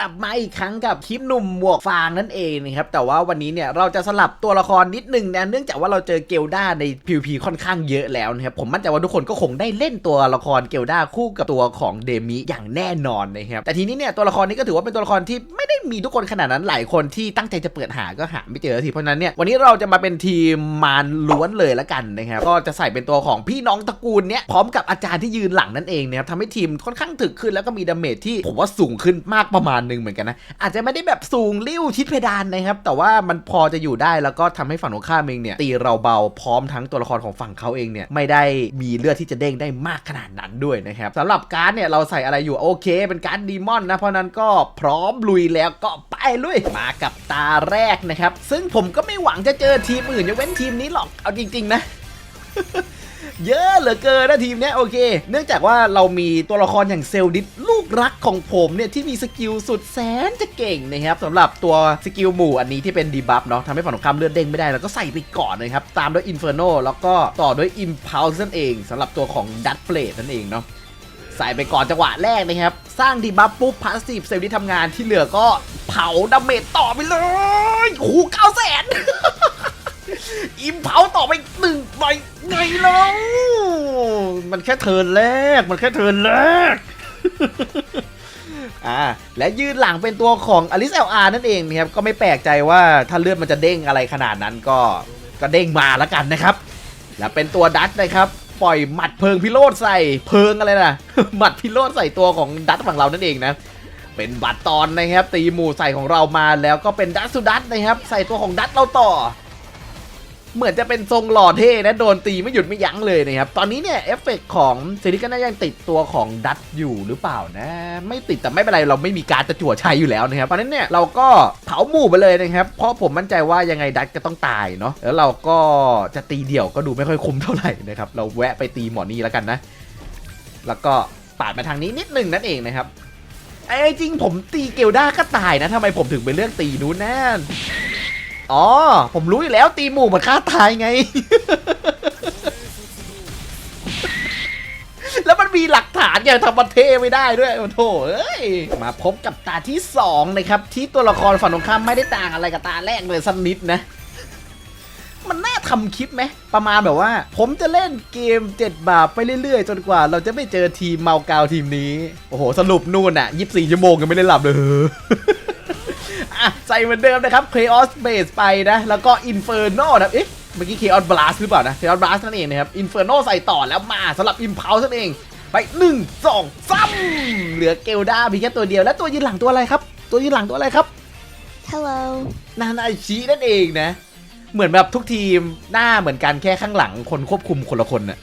ลับมาอีกครั้งกับคลิปหนุ่มหมวกฟางนั่นเองนะครับแต่ว่าวันนี้เนี่ยเราจะสลับตัวละครนิดนึงนะเนื่องจากว่าเราเจอเกลด้าใน PVP ค่อนข้างเยอะแล้วนะครับผมมั่นใจว่าทุกคนก็คงได้เล่นตัวละครเกลด้าคู่กับตัวของเดมิอย่างแน่นอนนะครับแต่ทีนี้เนี่ยตัวละครนี้ก็ถือว่าเป็นตัวละครที่ไม่ได้มีทุกคนขนาดนั้นหลายคนที่ตั้งใจจะเปิดหาก็หาไม่เจอทีเพราะฉะนั้นเนี่ยวันนี้เราจะมาเป็นทีมมารล้วนเลยละกันนะครับก็จะใส่เป็นตัวของพี่น้องตระกูลเนี่ยพร้อมกับอาจารย์ที่ยืนหลังนั่นเองนะครับทำให้ทีมค่อนข้างถึกขึ้นแล้วก็มีดาเมจที่ผมว่าสูงขึ้นมากประมาณหนึ่งเหมือนกันนะ อาจจะไม่ได้แบบสูงริ้วชิดเพดานนะครับ แต่ว่ามันพอจะอยู่ได้แล้วก็ทำให้ฝั่งตรงข้ามเองเนี่ยตีเราเบาพร้อมทั้งตัวละครของฝั่งเขาเองเนี่ยไม่ได้มีเลือดที่จะเด้งได้มากขนาดนั้นด้วยนะครับสำหรับการ์ดเนี่ยเราใส่อะไรอยู่โอเค เป็นการ์ดดีมอนนะเพราะนั้นก็พร้อมลุยแล้วก็ไปลุยมากับตาแรกนะครับ ซึ่งผมก็ไม่หวังจะเจอทีมอื่นยกเว้นทีมนี้หรอกเอาจริง ๆ นะ เยอะเหลือเกินนะทีมเนี้ยโอเค เนื่องจากว่าเรามีตัวละครอย่างเซลดิสลูกรักของผมเนี่ยที่มีสกิลสุดแสนจะเก่งนะครับสำหรับตัวสกิลหมู่อันนี้ที่เป็นดีบัฟเนาะทำให้ฝั่งตรงข้ามเลือดเด้งไม่ได้แล้วก็ใส่ไปก่อนนะครับตามด้วยอินเฟอร์โนแล้วก็ต่อด้วยอิมพ l ลส์นั่นเองสำหรับตัวของดัตเ l ล e นั่นเองเนาะใส่ไปก่อนจังหวะแรกนะครับ สร้างดีบัฟปุ๊บพาสซีฟเซลล์ดิสทำงานที่เหลือก็เผาดาเมจต่อไปเลยโอ้โหเก้าแสน อิมเผาต่อไปหนึ่งใบไงเล่ามันแค่เทินแรก มันแค่เทินแรก อ่า และยืนหลังเป็นตัวของอลิสเอลอาร์นั่นเองนะครับ ก็ไม่แปลกใจว่าถ้าเลือดมันจะเด้งอะไรขนาดนั้นก็ก็เด้งมาแล้วกันนะครับ และเป็นตัวดัตนะครับ ปล่อยหมัดเพลิงพิโรธใส่เพลิงอะไรนะหมัดพิโรธใส่ตัวของดัตฝั่งเรานั่นเองนะเป็นบัตรตอนนะครับ ตีหมู่ใส่ของเรามาแล้วก็เป็นดัตสุดัตนะครับ ใส่ตัวของดัตเราต่อ เหมือนจะเป็นทรงหล่อเท่นะโดนตีไม่หยุดไม่ยั้งเลยนะครับ ตอนนี้เนี่ยเอฟเฟกต์ของเซริก็น่ายังติดตัวของดัตอยู่หรือเปล่านะ ไม่ติดแต่ไม่เป็นไรเราไม่มีการจะจั่วใช้อยู่แล้วนะครับตอนนั้นเนี่ยเราก็เผาหมู่ไปเลยนะครับเพราะผมมั่นใจว่ายังไงดัตก็ต้องตายเนาะแล้วเราก็จะตีเดี่ยวก็ดูไม่ค่อยคุ้มเท่าไหร่นะครับเราแวะไปตีหมอนี่แล้วกันนะ แล้วก็ปาดมาทางนี้นิดหนึ่งนั่นเองนะครับไอ้จริงผมตีเกลด้าก็ตายนะทำไมผมถึงไปเลือกตีนู้นแน่ อ๋อ ผมรู้อยู่แล้วตีหมู่มันฆ่าตายไง แล้วมันมีหลักฐานอย่างทำมันเทไม่ได้ด้วยโอ้โถเอ้ย มาพบกับตาที่2นะครับ ที่ตัวละครฝั่งตรงข้ามไม่ได้ต่างอะไรกับตาแรกเลยสักนิดนะ มันน่าทำคลิปไหม ประมาณแบบว่า ผมจะเล่นเกม 7 บาทไปเรื่อยๆ จนกว่า เราจะไม่เจอทีมเมากาวทีมนี้ โอ้โห สรุปนู่นอะ 24 ชั่วโมงยังไม่ได้หลับเลย อะใส่เหมือนเดิมนะครับ Chaos Base ไปนะ แล้วก็ Inferno นะเอ๊ะเมื่อกี้ Chaos Blast หรือเปล่านะ Chaos Blast นั่นเองนะครับ Inferno ใส่ต่อแล้วมาสำหรับ Impulse นั่นเอง ไป1 2 3เหลือเกลดามีแค่ตัวเดียว แล้วตัวยืนหลังตัวอะไรครับ ตัวยืนหลังตัวอะไรครับ Hello นานาชินั่นเองนะ เหมือนแบบทุกทีมหน้าเหมือนกันแค่ข้างหลังคนควบคุมคนละคนน่ะ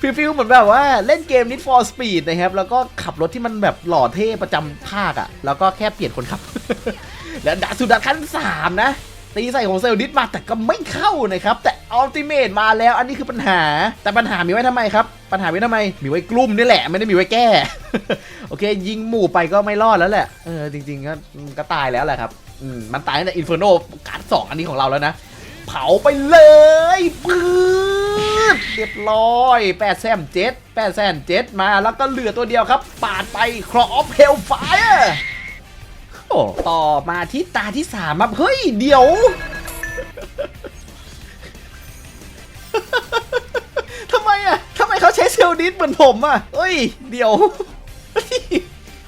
ฟิลฟิลเหมือนแบบว่าเล่นเกม Need for Speed นะครับ แล้วก็ขับรถที่มันแบบหล่อเท่ประจำภาคอะ่ะ แล้วก็แค่เปลี่ยนคนขับ แล้วดาสุดาขั้น3 นะ ตีใส่ของเซลดิสมาแต่ก็ไม่เข้านะครับ แต่อัลติเม e มาแล้วอันนี้คือปัญหา แต่ปัญหามีไว้ทำไมครับ ปัญหามีไว้ทำไม มีไว้กลุ่มนี่แหละ ไม่ได้มีไว้แก้ โอเค ยิงหมู่ไปก็ไม่รอดแล้วแหละ เออจริงๆก็ก็ตายแล้วแหละครับอืมมันตายตั้งแต่อินฟ r ร์โนการ์ดสองอันนี้ของเราแล้วนะ เผาไปเลยปื เรียบร้อยแปดแซมเจ็ดแปดแซมเจ็ดมาแล้วก็เหลือตัวเดียวครับปาดไปครอฟเฮลไฟโอ้ต่อมาที่ตาที่สามครับเฮ้ย เดี๋ยว ทำไมอะทำไมเขาใช้เซลดิสเหมือนผมอะเอ้ย เดี๋ยว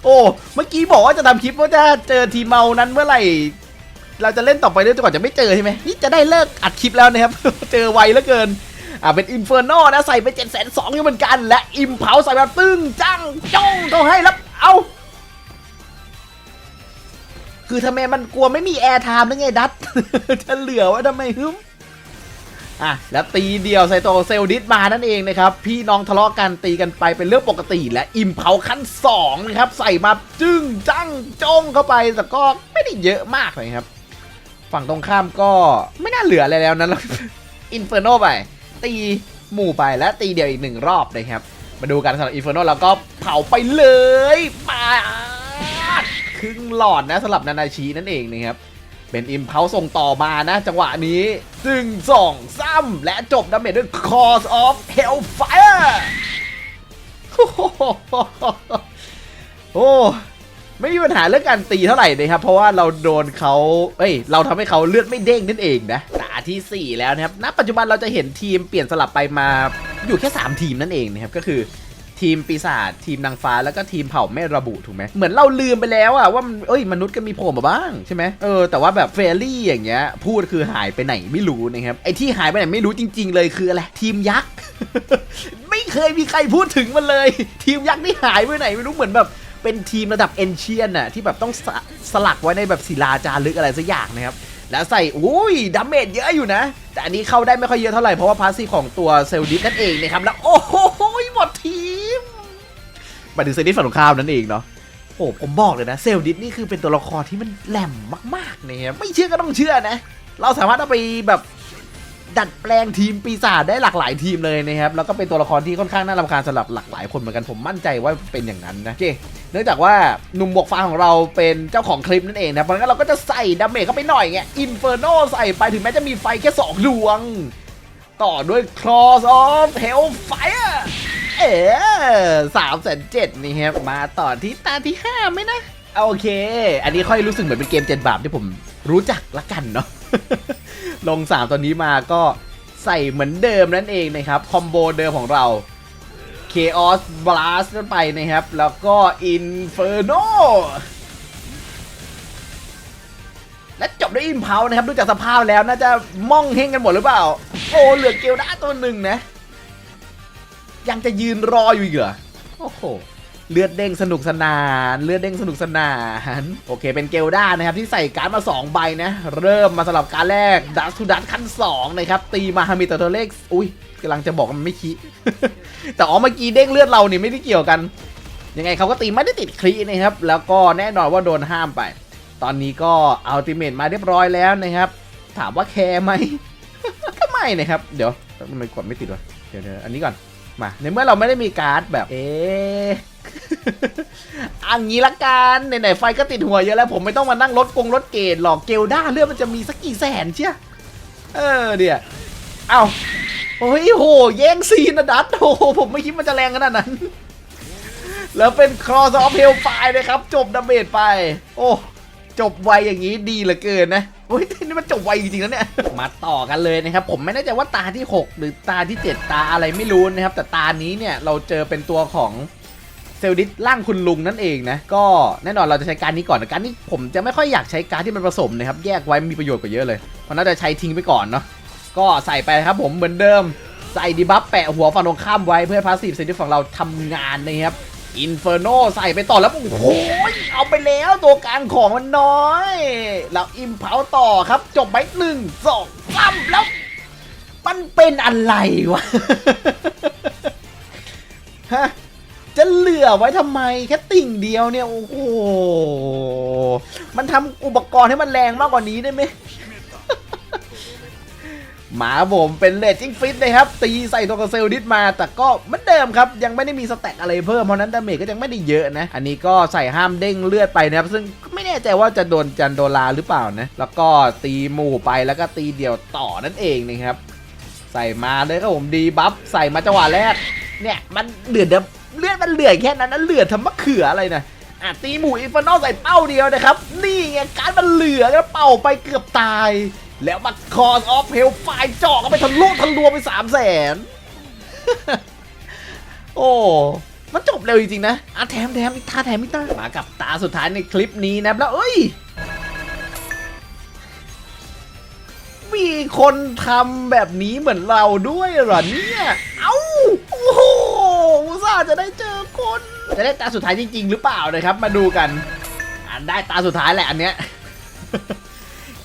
โอ้ เมื่อกี้บอกว่าจะทำคลิปว่าจะเจอทีเมานั้นเมื่อไหร่ เราจะเล่นต่อไปเรื่อยจนกว่าจะไม่เจอใช่ไหมนี่จะได้เลิกอัดคลิปแล้วนะครับ เจอไวเหลือเกิน อ่าเป็นอินเฟอร์โนนะใส่ไป7จ็ดแสนสองเหมือนกัน และอิมเผาใส่แบบตึ้งจังจ้องเขาให้แล้วเอาคือทำไมมันกลัวไม่มีแอร์ไทม์นึกไงดัตจะเหลือไว้ทำไมฮึมอะแล้วตีเดียวใส่ตัวเซลลดิสมานั่นเองนะครับ พี่น้องทะเลาะกันตีกันไปเป็นเรื่องปกติและอิมเผาขั้น2นะครับใส่มาจึ้งจังจ้องเข้าไปแต่ก็ไม่ได้เยอะมากเลยครับ ฝั่งตรงข้ามก็ไม่น่าเหลืออะไรแล้วนะอินเฟอร์โนไป ตีหมู่ไปและตีเดียวอีกหนึ่งรอบนะครับ มาดูกันสำหรับอินเฟอร์โนแล้วก็เผาไปเลยปาดครึ่งหลอดนะสำหรับนานาชีนั่นเองนะครับ เป็นอิมเพลส่งต่อมานะ จังหวะนี้จึงสองซ้ำและจบดาเมจด้วย Cause of Hellfire โอ้ ไม่มีปัญหาเรื่องการตีเท่าไหร่นะครับ เพราะว่าเราโดนเขาเอ้ย เราทำให้เขาเลือดไม่เด้งนั่นเองนะตาที่ 4 แล้วนะครับ ณ ปัจจุบันเราจะเห็นทีมเปลี่ยนสลับไปมาอยู่แค่ 3 ทีมนั่นเองนะครับ ก็คือทีมปีศาจทีมนางฟ้าแล้วก็ทีมเผ่าไม่ระบุถูกไหมเหมือนเราลืมไปแล้วอะว่ามันเอ้ยมนุษย์ก็มีโผล่มาบ้างใช่ไหมเออแต่ว่าแบบเฟรลี่อย่างเงี้ยพูดคือหายไปไหนไม่รู้นะครับไอ้ที่หายไปไหนไม่รู้จริง ๆ เลยคืออะไรทีมยักษ์ ไม่เคยมีใครพูดถึงมันเลย ทีมยักษ์นี่หายไปไหนไม่รู้เหมือนแบบ เป็นทีมระดับเอนเชียนน่ะที่แบบต้องสสลักไว้ในแบบศิลาจารึกอะไรสักอย่างนะครับ แล้วใส่อุ้ยดาเมจเยอะอยู่นะ แต่อันนี้เข้าได้ไม่ค่อยเยอะเท่าไหร่ เพราะว่าพาสซีของตัวเซลดิสนั่นเองนะครับ แล้วโอ้โหหมดทีมมาถึงเซลดิสฝั่งตรงข้ามนั่นเองเนาะโอ้ผมบอกเลยนะเซลดิสนี่คือเป็นตัวละครที่มันแหลมมากๆนะครับไม่เชื่อก็ต้องเชื่อนะ เราสามารถเอาไปแบบดัดแปลงทีมปีศาจได้หลากหลายทีมเลยนะครับ แล้วก็เป็นตัวละครที่ค่อนข้างน่ารำคาญสำหรับหลากหลายคนเหมือนกันผมมั่นใจว่าเป็นอย่างนั้นนะโอเค เนื่องจากว่าหนุ่มบวกฟ้าของเราเป็นเจ้าของคลิปนั่นเองนะเพราะงั้นเราก็จะใส่ดาเมจเข้าไปหน่อยไงอินเฟอร์โนใส่ไปถึงแม้จะมีไฟแค่2ดวง ต่อด้วย Cross of Hellfire เอ๋สามแสนเจ็ดนี่ครับมาต่อที่ตาที่5ไหมนะโอเค อันนี้ค่อยรู้สึกเหมือนเป็นเกมเจ็ดบาปที่ผมรู้จักละกันเนาะลง3ตัวนี้มาก็ใส่เหมือนเดิมนั่นเองนะครับ คอมโบเดิมของเรา Chaos Blast นั่นไปนะครับ แล้วก็ Inferno และจบด้วย Impulse นะครับ ดูจากสภาพแล้วน่าจะม่องเฮงกันหมดหรือเปล่า โอ้เหลือเกลด้าตัวหนึ่งนะ ยังจะยืนรออยู่อีกเหรอ โอ้โห เลือดเด้งสนุกสนาน เลือดเด้งสนุกสนาน โอเค เป็นเกลด้านะครับที่ใส่การ์ดมา 2 ใบนะ เริ่มมาสำหรับการแรกดัสทูดัสขั้น2นะครับตีมาฮามิตตัวเลขอุ้ยกำลังจะบอกมันไม่คิแต่อ๋อเมื่อกี้เด้งเลือดเราเนี่ยไม่ได้เกี่ยวกัน ยังไงเขาก็ตีไม่ได้ติดคลีนะครับ แล้วก็แน่นอนว่าโดนห้ามไป ตอนนี้ก็อัลติเมตมาเรียบร้อยแล้วนะครับ ถามว่าแคร์ไหมก็ไม่นะครับ เดี๋ยวทำไมกดไม่ติดวะเดี๋ยวอันนี้ก่อนมาในเมื่อเราไม่ได้มีการ์ดแบบเอ๊ะ อันนี้ละกันไหนๆไฟก็ติดหัวเยอะแล้ว ผมไม่ต้องมานั่งรถกงรถเกตหรอกเกลด้าเลือดมันจะมีสักกี่แสนเชียเออเดี๋ยวเอ้าโอ้ยโหแย่งซีนนะดัตโอ้โหผมไม่คิดมันจะแรงขนาดนั้น แล้วเป็น Cross of Hellfire นะครับ จบดาเมจไป โอ้จบไวอย่างนี้ดีเหลือเกินนะโอ้ยนี่มันจบไวจริงๆแล้วเนี่ย มาต่อกันเลยนะครับ ผมไม่แน่ใจว่าตาที่ 6 หรือตาที่ 7 ตาอะไรไม่รู้นะครับ แต่ตานี้เนี่ยเราเจอเป็นตัวของ เซลดิสร่างคุณลุงนั่นเองนะ ก็แน่นอนเราจะใช้การนี้ก่อนแต่การนี้ผมจะไม่ค่อยอยากใช้การที่มันผสมนะครับ แยกไว้มีประโยชน์กว่าเยอะเลย เพราะน่าจะใช้ทิ้งไปก่อนเนาะ ก็ใส่ไปครับผมเหมือนเดิม ใส่ดีบัฟแปะหัวฝั่งตรงข้ามไว้เพื่อพาสซีฟเซนติฝั่งเราทำงานนะครับ อินเฟอร์โนใส่ไปต่อแล้ว โอ้โห เอาไปแล้วตัวกลางของมันน้อย แล้วอิมเพาต่อครับ จบไปหนึ่งสองสามแล้วมันเป็นอะไรวะฮะ จะเหลือไว้ทำไมแค่ติ่งเดียวเนี่ย โอ้โห มันทำอุปกรณ์ให้มันแรงมากกว่านี้ได้ไหมหมาผมเป็นเลดจิ้งฟิตเลยครับ ตีใส่ตัวกระเซลดิสมา แต่ก็เหมือนเดิมครับ ยังไม่ได้มีสแต็กอะไรเพิ่มเพราะนั้นดาเมจก็ยังไม่ได้เยอะนะ อันนี้ก็ใส่ห้ามเด้งเลือดไปนะครับ ซึ่งไม่แน่ใจว่าจะโดนจันโดลาหรือเปล่านะ แล้วก็ตีหมู่ไปแล้วก็ตีเดี่ยวต่อนั่นเองนะครับ ใส่มาเลยครับผมดีบัฟใส่มาจังหวะแรกเนี่ยมันเดือดเดือ เลือดมันเหลือแค่นั้นนะเลือดทำมะเขืออะไรนะอะตีหมูอินฟานอลใส่เป้าเดียวนะครับ นี่ไงการมันเหลือแล้วเป่าไปเกือบตาย แล้วมาคอสออฟเฮลไฟเจาะเข้าไปทะลุทะลวงไปสามแสนโอ้มันจบเร็วจริงๆนะอะแถมแถมอีกตาแถมอีกตามากับตาสุดท้ายในคลิปนี้นะแล้วเอ้ย มีคนทำแบบนี้เหมือนเราด้วยเหรอเนี่ย เอ้า โอ้โห จะได้เจอคนจะได้ตาสุดท้ายจริง ๆ หรือเปล่านะครับ มาดูกันอ่านได้ตาสุดท้ายแหละอันเนี้ย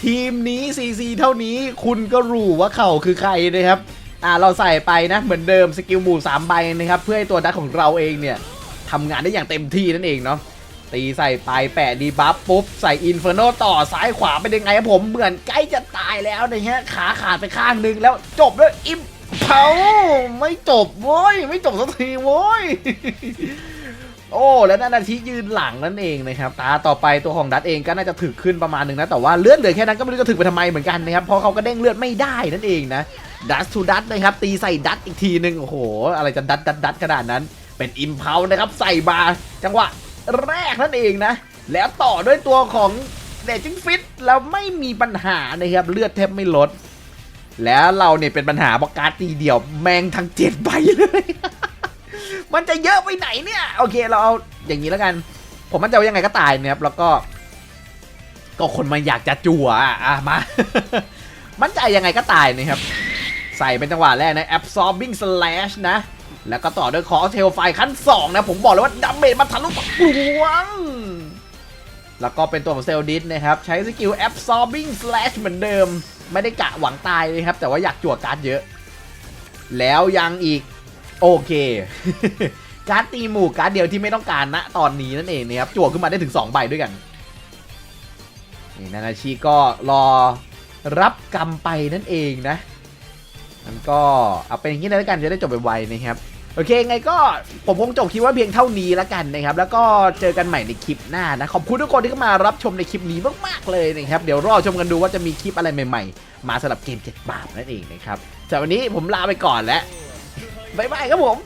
ทีมนี้ซีซีเท่านี้คุณก็รู้ว่าเขาคือใครนะครับอ่าเราใส่ไปนะเหมือนเดิมสกิลหมู่3ใบนะครับ เพื่อให้ตัวดักของเราเองเนี่ยทำงานได้อย่างเต็มที่นั่นเองเนาะตีใส่ไปแปะดีบัฟปุ๊บ ใส่อินเฟอร์โนต่อซ้ายขวาเป็นยังไงครับผมเหมือนใกล้จะตายแล้วนะฮะขาขาดไปข้างนึงแล้วจบด้วยอิม เผาไม่จบโว้ยไม่จบสักทีโว้ยโอ้ แล้วนั่นนาทียืนหลังนั่นเองนะครับ ตาต่อไปตัวของดัตเองก็น่าจะถึกขึ้นประมาณหนึ่งนะ แต่ว่าเลือดเหลือแค่นั้นก็ไม่รู้จะถึกไปทำไมเหมือนกันนะครับ เพราะเขาก็เด้งเลือดไม่ได้นั่นเองนะ ดัตทูดัตนะครับ ตีใส่ดัตอีกทีหนึ่งโอ้โห อะไรจะดัตดัตดัตขนาดนั้น เป็นอิมเพลนะครับ ใส่บาจังหวะแรกนั่นเองนะ แล้วต่อด้วยตัวของเดจิงฟิตแล้วไม่มีปัญหานะครับ เลือดแทบไม่ลด แล้วเราเนี่ยเป็นปัญหาเพระการดตีเดี่ยวแมงทั้งเจ็ดใบเลย มันจะเยอะไปไหนเนี่ย โอเคเราเอาอย่างนี้แล้วกัน ผมมันใจะว่ายังไงก็ตายนะครับแล้วก็ ก็คนมาอยากจะจั่วอะมา มั่นใจยังไงก็ตายนะครับ ใส่เป็นจังหวะแรกนะ absorbing slash นะ แล้วก็ต่อด้วยคอเทลไฟขั้น 2 นะ ผมบอกเลยว่าดัมเมจมาทะลุปะกวงแล้วก็เป็นตัวของเซลดิสนะครับ ใช้สกิล absorbing slash เหมือนเดิม ไม่ได้กะหวังตายเลยครับ แต่ว่าอยากจั่วการ์ดเยอะ แล้วยังอีก โอเค การ์ดตีหมู่การ์ดเดียวที่ไม่ต้องการณตอนนี้นั่นเองนะครับจั่วขึ้นมาได้ถึง2ใบด้วยกันนี่นานาชิก็รอรับกรรมไปนั่นเองนะมันก็เอาเป็นอย่างนี้แล้วกันจะได้จบไปไวนะครับ โอเคไงก็ผมคงจบคลิปว่าเพียงเท่านี้แล้วกันนะครับ แล้วก็เจอกันใหม่ในคลิปหน้านะขอบคุณทุกคนที่เข้ามารับชมในคลิปนี้มากๆเลยนะครับ เดี๋ยวรอชมกันดูว่าจะมีคลิปอะไรใหม่ ๆ มาสำหรับเกมเจ็ดบาปนั่นเองนะครับจากวันนี้ผมลาไปก่อนแล้วบ๊ายบายครับผม